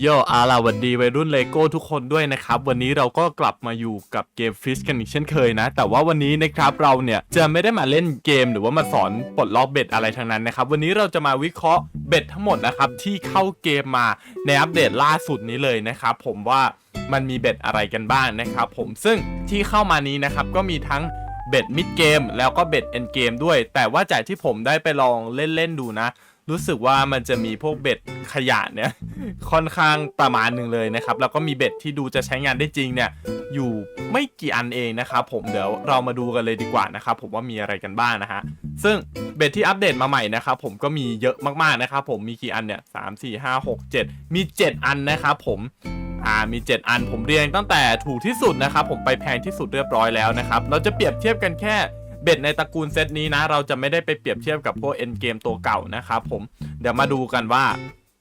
โยอาล่ะวันดีวัยรุ่นเลโก้ทุกคนด้วยนะครับ วันนี้เราก็กลับมาอยู่กับเกมฟิชกันอีกเช่นเคยนะ แต่ว่าวันนี้นะครับเราเนี่ยจะไม่ได้มาเล่นเกมหรือว่ามาสอนปลดล็อกเบ็ดอะไรทั้งนั้นนะครับวันนี้เราจะมาวิเคราะห์เบ็ดทั้งหมดนะครับที่เข้าเกมมาในอัปเดตล่าสุดนี้เลยนะครับผมว่ามันมีเบ็ดอะไรกันบ้างนะครับผมซึ่งที่เข้ามานี้นะครับก็มีทั้งเบ็ดมิดเกมแล้วก็เบ็ดเอ็นเกมด้วย แต่ว่าจากที่ผมได้ไปลองเล่นๆดูนะ รู้สึกว่ามันจะมีพวกเบ็ดขยะเนี่ยค่อนข้างประมาณหนึ่งเลยนะครับแล้วก็มีเบ็ดที่ดูจะใช้งานได้จริงเนี่ยอยู่ไม่กี่อันเองนะครับผมเดี๋ยวเรามาดูกันเลยดีกว่านะครับผมว่ามีอะไรกันบ้างนะฮะซึ่งเบ็ดที่อัปเดตมาใหม่นะครับผมก็มีเยอะมากๆนะครับผมมีกี่อันเนี่ยสามสี่ห้าหกเจ็ดมี 7 อันนะครับผมอ่ามี 7 อันผมเรียงตั้งแต่ถูกที่สุดนะครับผมไปแพงที่สุดเรียบร้อยแล้วนะครับเราจะเปรียบเทียบกันแค่ เบ็ดในตระกูลเซตนี้นะ เราจะไม่ได้ไปเปรียบเทียบกับพวกเอ็นเกมตัวเก่านะครับผมเดี๋ยวมาดูกันว่า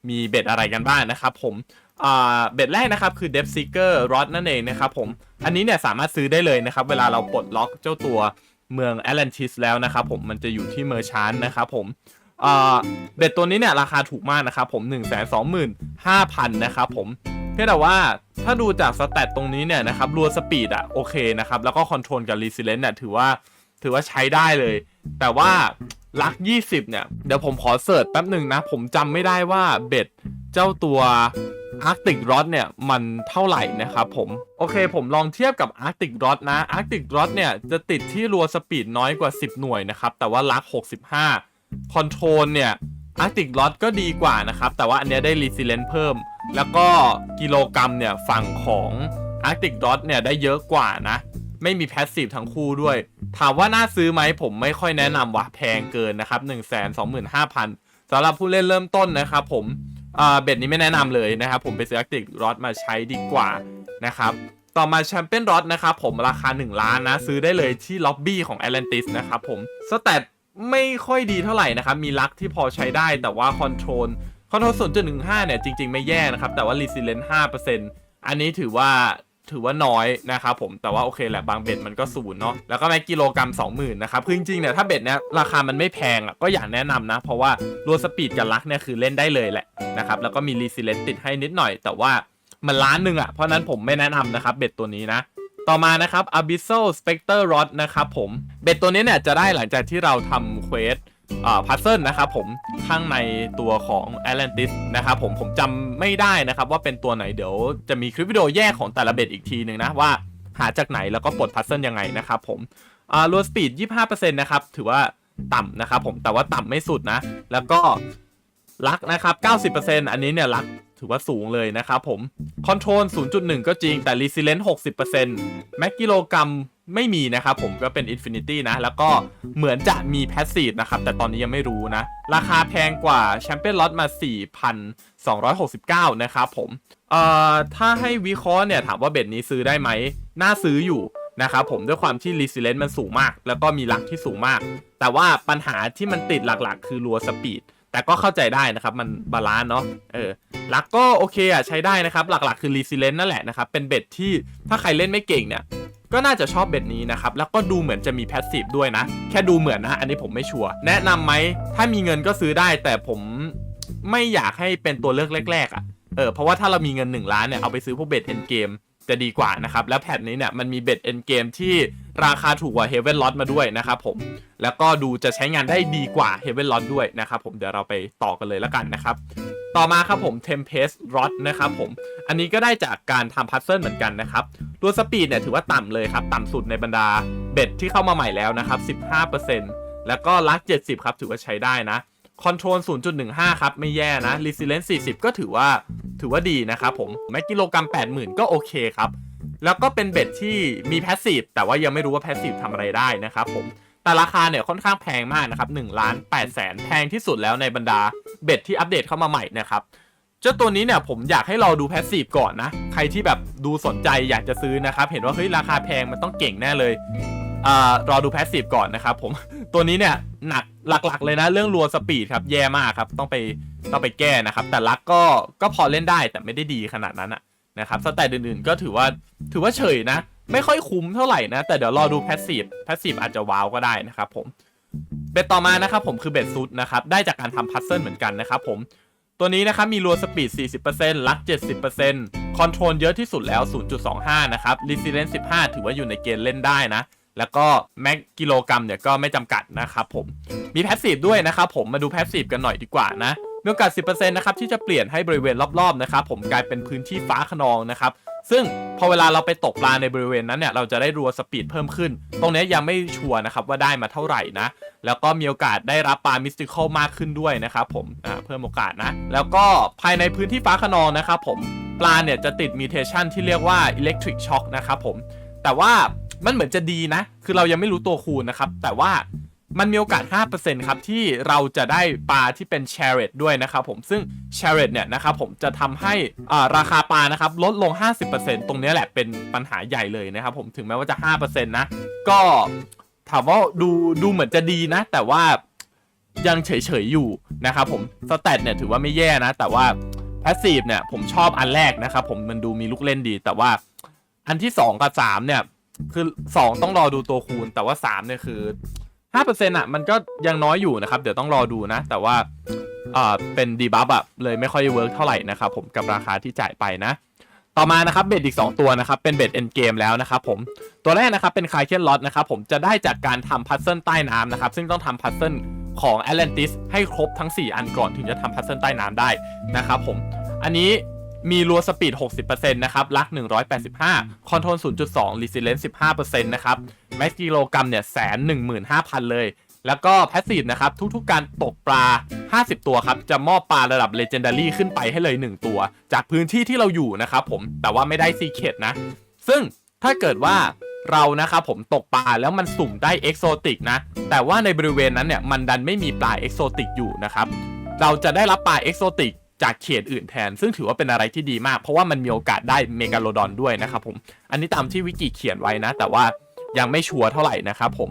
มีเบ็ดอะไรกันบ้างนะครับผมเบ็ดแรกนะครับคือ Depth Seeker Rod นั่นเองนะครับผม อันนี้เนี่ยสามารถซื้อได้เลยนะครับ เวลาเราปลดล็อกเจ้าตัวเมือง Atlantis แล้วนะครับผมมันจะอยู่ที่เมอร์ชานนะครับผมเบ็ดตัวนี้เนี่ยราคาถูกมากนะครับผม 1 2 5 0 0 0 นะครับผมเพียงแต่ว่าถ้าดูจากสแตตตรงนี้เนี่ยนะครับรัวสปีดอะโอเคนะครับ แล้วก็คอนโทรลกับรีซิเลนต์เนี่ยถือว่า ถือว่าใช้ได้เลย แต่ว่าลัก 20 เนี่ย เดี๋ยวผมขอเสิร์ชแป๊บหนึ่งนะ ผมจำไม่ได้ว่าเบ็ดเจ้าตัว Arctic Rod เนี่ย มันเท่าไหร่นะครับผม โอเคผมลองเทียบกับ Arctic Rod นะ Arctic Rod เนี่ย จะติดที่รัวสปีดน้อยกว่า 10 หน่วยนะครับ แต่ว่าลัก 65คอนโทรลเนี่ย Arctic Rod ก็ดีกว่านะครับ แต่ว่าอันเนี้ยได้ Resilience เพิ่ม แล้วก็กิโลกรัมเนี่ยฝั่งของ Arctic Rod เนี่ยได้เยอะกว่านะ ไม่มีแพสซีฟทั้งคู่ด้วย ถามว่าน่าซื้อไหมผมไม่ค่อยแนะนำว่ะแพงเกินนะครับ 1 2 5 0 0 0สำหรับผู้เล่นเริ่มต้นนะครับผมเบ็ดนี้ไม่แนะนำเลยนะครับ ผมไปซื้อ Arctic Rod มาใช้ดีกว่านะครับต่อมาแชมเปี้ยนรอดนะครับผมราคา 1 ล้านนะ ซื้อได้เลยที่ล็อบบี้ของ Atlantis นะครับผมสแตทไม่ค่อยดีเท่าไหร่นะครับ มีลักที่พอใช้ได้แต่ว่าคอนโทรลคอนโทรล0.15เนี่ย จริง ๆ ไม่แย่นะครับ แต่ว่า Resilience 5%อันนี้ถือว่า ถือว่าน้อยนะครับผมแต่ว่าโอเคแหละบางเบ็ดมันก็ศูนย์เนาะแล้วก็แม็กกิโลกรัม20,000นะครับคือจริงๆเนี่ยถ้าเบ็ดเนี้ยราคามันไม่แพงอะก็อยากแนะนำนะ เพราะว่ารัวสปีดกับลักเนี่ยคือเล่นได้เลยแหละนะครับแล้วก็มี Resilience ติดให้นิดหน่อย แต่ว่ามันล้านหนึ่งอะเพราะนั้นผมไม่แนะนำนะครับเบ็ดตัวนี้นะต่อมานะครับ Abyssal Spectre Rod นะครับผม เบ็ดตัวนี้เนี่ยจะได้หลังจากที่เราทำเควส พัซเซิลนะครับผมข้างในตัวของ Atlantis นะครับผมผมจำไม่ได้นะครับว่าเป็นตัวไหนเดี๋ยวจะมีคลิปวิดีโอแยกของแต่ละเบ็ดอีกทีหนึ่งนะว่าหาจากไหนแล้วก็ปลดพัซเซิลยังไงนะครับผมอ่ารัวสปีด 25%นะครับถือว่าต่ำนะครับผมแต่ว่าต่ำไม่สุดนะ แล้วก็ลักนะครับ 90%อันนี้เนี่ยลักถือว่าสูงเลยนะครับผมคอนโทรล0.1 ก็จริงแต่ Resilience 60%แม็กกิโลกรัม ไม่มีนะครับผมก็เป็น Infinity นะ แล้วก็เหมือนจะมี Passive นะครับ แต่ตอนนี้ยังไม่รู้นะ ราคาแพงกว่า Champion Lot มา 4,269 นะครับผม เอ่อ ถ้าให้วิเคราะห์เนี่ย ถามว่าเบ็ดนี้ซื้อได้ไหม น่าซื้ออยู่นะครับผมด้วยความที่ Resilience มันสูงมาก แล้วก็มีหลักที่สูงมาก แต่ว่าปัญหาที่มันติดหลักๆ คือรัวสปีด แต่ก็เข้าใจได้นะครับ มันบาลานซ์เนาะเออลักก็โอเคอะใช้ได้นะครับ หลักๆ คือ Resilience นั่นแหละนะครับเป็นเบ็ดที่ถ้าใครเล่นไม่เก่งเนี่ยก็น่าจะชอบเบ็ดนี้นะครับ แล้วก็ดูเหมือนจะมีแพสซีฟด้วยนะ แค่ดูเหมือนนะ อันนี้ผมไม่ชัวร์แนะนำไหม ถ้ามีเงินก็ซื้อได้ แต่ผมไม่อยากให้เป็นตัวเลือกแรกๆอะเออเพราะว่าถ้าเรามีเงิน 1 ล้านเนี่ย เอาไปซื้อพวกเบ็ดเอ็นเกม จะดีกว่านะครับ แล้วแพทนี้เนี่ยมันมีเบ็ดเอ็นเกมที่ราคาถูกกว่า Heaven Lot มาด้วยนะครับผม แล้วก็ดูจะใช้งานได้ดีกว่า Heaven Lot ด้วยนะครับผมเดี๋ยวเราไปต่อกันเลยแล้วกันนะครับต่อมาครับผม Tempest Rod นะครับผม อันนี้ก็ได้จากการทำพัซเซิลเหมือนกันนะครับ ตัวสปีดเนี่ยถือว่าต่ำเลยครับ ต่ำสุดในบรรดาเบ็ดที่เข้ามาใหม่แล้วนะครับ 15%แล้วก็ลัก 70 ครับ ถือว่าใช้ได้นะคอนโทรล0.15 ครับ ไม่แย่นะ Resilience 40 ก็ถือว่า ถือว่าดีนะครับผมแม็กิโลกรัม 80,000 ก็โอเคครับ แล้วก็เป็นเบ็ดที่มีแพสซีฟแต่ว่ายังไม่รู้ว่าแพสซีฟทำอะไรได้นะครับผมแต่ราคาเนี่ยค่อนข้างแพงมากนะครับ1ล้าน8แสนแพงที่สุดแล้วในบรรดาเบ็ดที่อัปเดตเข้ามาใหม่นะครับเจ้าตัวนี้เนี่ยผมอยากให้เราดูแพสซีฟก่อนนะ ใครที่แบบดูสนใจอยากจะซื้อนะครับเห็นว่าเฮ้ยราคาแพงมันต้องเก่งแน่เลยอ่ารอดูแพสซีฟก่อนนะครับผมตัวนี้เนี่ยหนักหลักๆเลยนะเรื่องรัวสปีดครับแย่มากครับต้องไป ต้องไปแก้นะครับ แต่ลักก็ก็พอเล่นได้แต่ไม่ได้ดีขนาดนั้นอะนะครับสแตทอื่นๆก็ถือว่าถือว่าเฉยนะ ไม่ค่อยคุ้มเท่าไหร่นะ แต่เดี๋ยวรอดูแพสซีฟแพสซีฟอาจจะว้าวก็ได้นะครับผมเบ็ดต่อมานะครับผมคือเบ็ดซุดนะครับได้จากการทำพัซเซิลเหมือนกันนะครับผมตัวนี้นะครับมีรัวสปีด 40%ลัก 70%คอนโทรลเยอะที่สุดแล้ว 0.25 นะครับ Resilience 15 ถือว่าอยู่ในเกณฑ์เล่นได้นะ แล้วก็แม็กกิโลกรัมเนี่ยก็ไม่จำกัดนะครับผม มีแพสซีฟด้วยนะครับผม มาดูแพสซีฟกันหน่อยดีกว่านะ มีโอกาส 10%นะครับที่จะเปลี่ยนให้บริเวณรอบๆนะครับผมกลายเป็นพื้นที่ฟ้าขนองนะครับซึ่งพอเวลาเราไปตกปลาในบริเวณนั้นเนี่ยเราจะได้รัวสปีดเพิ่มขึ้น ตรงนี้ยังไม่ชัวร์นะครับว่าได้มาเท่าไหร่นะ แล้วก็มีโอกาสได้รับปลามิสติคอลมากขึ้นด้วยนะครับผมเพิ่มโอกาสนะ แล้วก็ภายในพื้นที่ฟ้าขนองนะครับผมปลาเนี่ยจะติดมิเทชันที่เรียกว่าอิเล็กทริกช็อคนะครับผมแต่ว่ามันเหมือนจะดีนะ คือเรายังไม่รู้ตัวคูณนะครับ แต่ว่า มันมีโอกาส 5%ครับที่เราจะได้ปลาที่เป็น c h a r ร t ด้วยนะครับผมซึ่ง c h a r ร t เนี่ยนะครับผมจะทำให้อ่าราคาปลานะครับลดลง 50%ตรงนี้แหละเป็นปัญหาใหญ่เลยนะครับผมถึงแม้ว่าจะ 5%นะก็ถามว่าดูดูเหมือนจะดีนะ แต่ว่ายังเฉยๆอยู่นะครับผมสแตทเนี่ยถือว่าไม่แย่นะ แต่ว่าพาสซีฟเนี่ยผมชอบอันแรกนะครับผมมันดูมีลูกเล่นดี แต่ว่าอันที่ 2 กับ 3 เนี่ย คือ 2 ต้องรอดูตัวคูณ แต่ว่า 3 เนี่ยคือ 5%อะมันก็ยังน้อยอยู่นะครับ เดี๋ยวต้องรอดูนะ แต่ว่าอ่าเป็นดีบัฟอะเลยไม่ค่อยเวิร์กเท่าไหร่นะครับผมกับราคาที่จ่ายไปนะ ต่อมานะครับเบ็ดอีก 2 ตัวนะครับ เป็นเบ็ดเอ็นเกมแล้วนะครับผมตัวแรกนะครับเป็นคลายเคนล็อตนะครับผมจะได้จากการทำพัซเซิลใต้น้ำนะครับ ซึ่งต้องทำพัซเซิลของ Atlantis ให้ครบทั้ง 4 อันก่อนถึงจะทำพัซเซิลใต้น้ำได้นะครับผมอันนี้ มีรัวสปีด 60%นะครับลัก 185 คอนโทรล 0.2 รีซิเลนซ์15%นะครับแม็กกิโลกรัมเนี่ยแสนหนึ่งหมื่นห้าพันเลย แล้วก็แพสซีฟนะครับ ทุกๆการตกปลา 50 ตัวครับ จะมอบปลาระดับเลเจนดารี่ขึ้นไปให้เลย 1 ตัว จากพื้นที่ที่เราอยู่นะครับผมแต่ว่าไม่ได้ซีเคดนะ ซึ่งถ้าเกิดว่าเรานะครับผมตกปลาแล้วมันสุ่มได้เอกโซติกนะ แต่ว่าในบริเวณนั้นเนี่ยมันดันไม่มีปลาเอกโซติกอยู่นะครับเราจะได้รับปลาเอกโซติก จากเขตอื่นแทน ซึ่งถือว่าเป็นอะไรที่ดีมาก เพราะว่ามันมีโอกาสได้เมกาโลดอนด้วยนะครับผม อันนี้ตามที่วิกิเขียนไว้นะ แต่ว่ายังไม่ชัวร์เท่าไหร่นะครับผม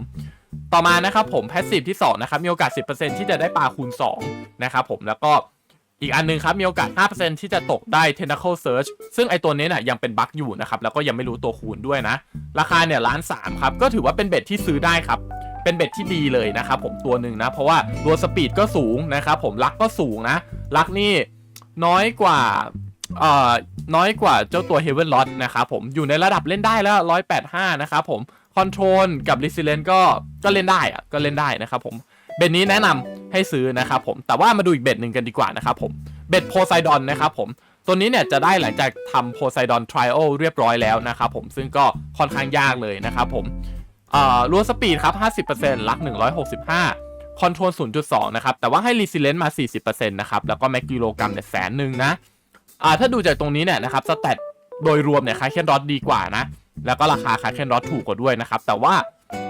ต่อมานะครับผมแพสซีฟที่2นะครับมีโอกาส 10%ที่จะได้ปลาคูณ2นะครับผมแล้วก็อีกอันหนึงครับมีโอกาส 5%ที่จะตกได้ Tentacle Search ซึ่งไอตัวนี้นี่ยยังเป็นบั๊กอยู่นะครับแล้วก็ยังไม่รู้ตัวคูณด้วยนะ ราคาเนี่ยล้านสามครับก็ถือว่าเป็นเบ็ดที่ซื้อได้ครับเป็นเบ็ดที่ดีเลยนะครับผมตัวหนึ่งนะ เพราะว่าตัวสปีดก็สูงนะครับผมลักก็สูงนะลักนี่ น้อยกว่าเอ่อน้อยกว่าเจ้าตัว Heaven Lot นะครับผมอยู่ในระดับเล่นได้แล้ว 185 นะครับผมคอนโทรลกับ r e s i l i e n ก็ก็เล่นได้อะก็เล่นได้นะครับผมเบ็ดนี้แนะนำให้ซื้อนะครับผมแต่ว่ามาดูอีกเบ็ดหนึ่งกันดีกว่านะครับผมเบ็ดโพไซดอนนะครับผมตัวนี้เนี่ยจะได้หลังจากทำโพไซดอนทริโอเรียบร้อยแล้วนะครับผมซึ่งก็ค่อนข้างยากเลยนะครับผมเอ่อรัวสปีดครับ 50%ลัก 165 คอนโทรล0.2 นะครับ แต่ว่าให้รีซิเลนต์มา 40%นะครับ แล้วก็แม็กกิโลกรัมเนี่ยแสนหนึ่งนะ อ่า ถ้าดูจากตรงนี้เนี่ยนะครับ สแตทโดยรวมเนี่ยคาเคนรอดดีกว่านะ แล้วก็ราคาคาเคนรอดถูกกว่าด้วยนะครับ แต่ว่า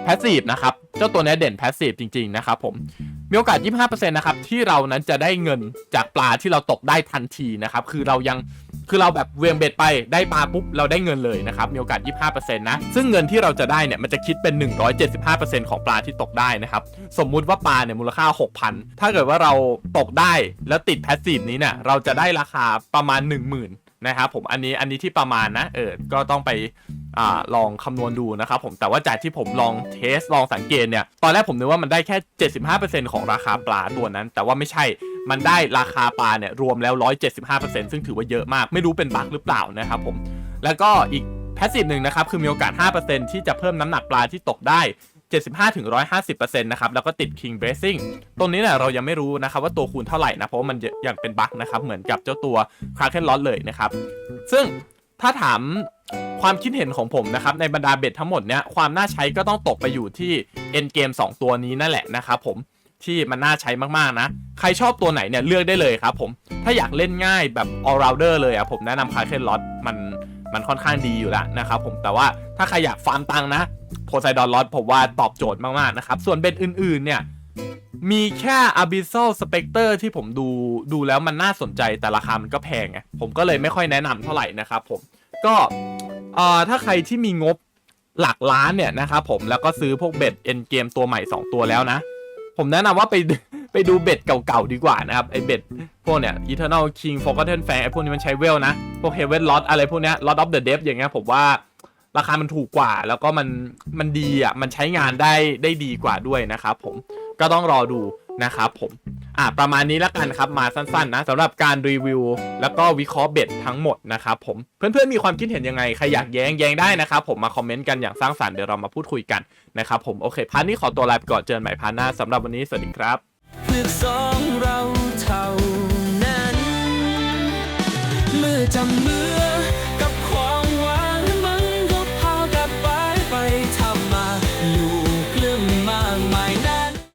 แพสซีฟนะครับ เจ้าตัวเนี้ยเด่นแพสซีฟจริง ๆ นะครับผม มีโอกาส 25%นะครับ ที่เรานั้นจะได้เงินจากปลาที่เราตกได้ทันทีนะครับ คือเรายัง คือเราแบบเวียงเบ็ดไปได้ปลาปุ๊บเราได้เงินเลยนะครับมีโอกาส 25%นะซึ่งเงินที่เราจะได้เนี่ยมันจะคิดเป็น 175%ของปลาที่ตกได้นะครับสมมุติว่าปลาเนี่ยมูลค่า 6,000 ถ้าเกิดว่าเราตกได้แล้วติดแพสซีฟนี้เนี่ยเราจะได้ราคาประมาณ 10,000นะครับผมอันนี้อันนี้ที่ประมาณนะเออก็ต้องไปอลองคำนวณดูนะครับผมแต่ว่าจากที่ผมลองเทสลองสังเกตเนี่ยตอนแรกผมนึกว่ามันได้แค่ 75%ของราคาปลาตัวนั้น แต่ว่าไม่ใช่ มันได้ราคาปลาเนี่ยรวมแล้ว 175%ซึ่งถือว่าเยอะมาก ไม่รู้เป็นบั๊กหรือเปล่านะครับผม แล้วก็อีกแพสซีฟหนึ่งนะครับคือมีโอกาส 5%ที่จะเพิ่มน้ำหนักปลาที่ตกได้75-150%นะครับ แล้วก็ติด King Bracing ตรงนี้เนี่ยเรายังไม่รู้นะครับว่าตัวคูณเท่าไหร่นะ เพราะว่ามันยังเป็นบั๊กนะครับ เหมือนกับเจ้าตัว Kraken Lot เลยนะครับ ซึ่งถ้าถามความคิดเห็นของผมนะครับ ในบรรดาเบ็ดทั้งหมดเนี้ยความน่าใช้ก็ต้องตกไปอยู่ที่ End Game 2 ตัวนี้นั่นแหละนะครับผม ที่มันน่าใช้มากๆนะ ใครชอบตัวไหนเนี่ยเลือกได้เลยครับผมถ้าอยากเล่นง่ายแบบ all rounder เลยอะผมแนะนำ Kraken Lot มันมันค่อนข้างดีอยู่แล้วนะครับผมแต่ว่าถ้าใครอยากฟาร์มตังนะโพไซดอนลอตผมว่าตอบโจทย์มากๆนะครับส่วนเบ็ดอื่นๆเนี่ยมีแค่ Abyssal Spectre ที่ผมดูดูแล้วมันน่าสนใจแต่ราคามันก็แพงไงผมก็เลยไม่ค่อยแนะนำเท่าไหร่นะครับผมก็เอ่อถ้าใครที่มีงบหลักล้านเนี่ยนะครับผมแล้วก็ซื้อพวกเบ็ดเอ็นเกมตัวใหม่ 2 ตัวแล้วนะ ผมแนะนำว่าไปไปดูเบ็ดเก่าๆดีกว่านะครับไอเบ็ดพวกเนี้ย Eternal King Forgotten Fang ไอพวกนี้มันใช้เวลนะ พวก Heaven Lot อะไรพวกเนี้ย Lot of the Deep อย่างเงี้ยผมว่าราคามันถูกกว่า แล้วก็มันมันดีอะมันใช้งานได้ได้ดีกว่าด้วยนะครับผมก็ต้องรอดู นะครับผมอะประมาณนี้ละกันครับมาสั้นๆนะสำหรับการรีวิว แล้วก็วิเคราะห์เบ็ดทั้งหมดนะครับผมเพื่อนๆมีความคิดเห็นยังไงใครอยากแย้งแย้งได้นะครับผมมาคอมเมนต์กันอย่างสร้างสรรค์เดี๋ยวเรามาพูดคุยกันนะครับผมโอเคพาร์ทนี้ขอตัวลาไปก่อนเจอกันใหม่พาร์ทหน้าสำหรับวันนี้สวัสดีครับเพื่อสองเราเท่านั้นเมื่อจำมือ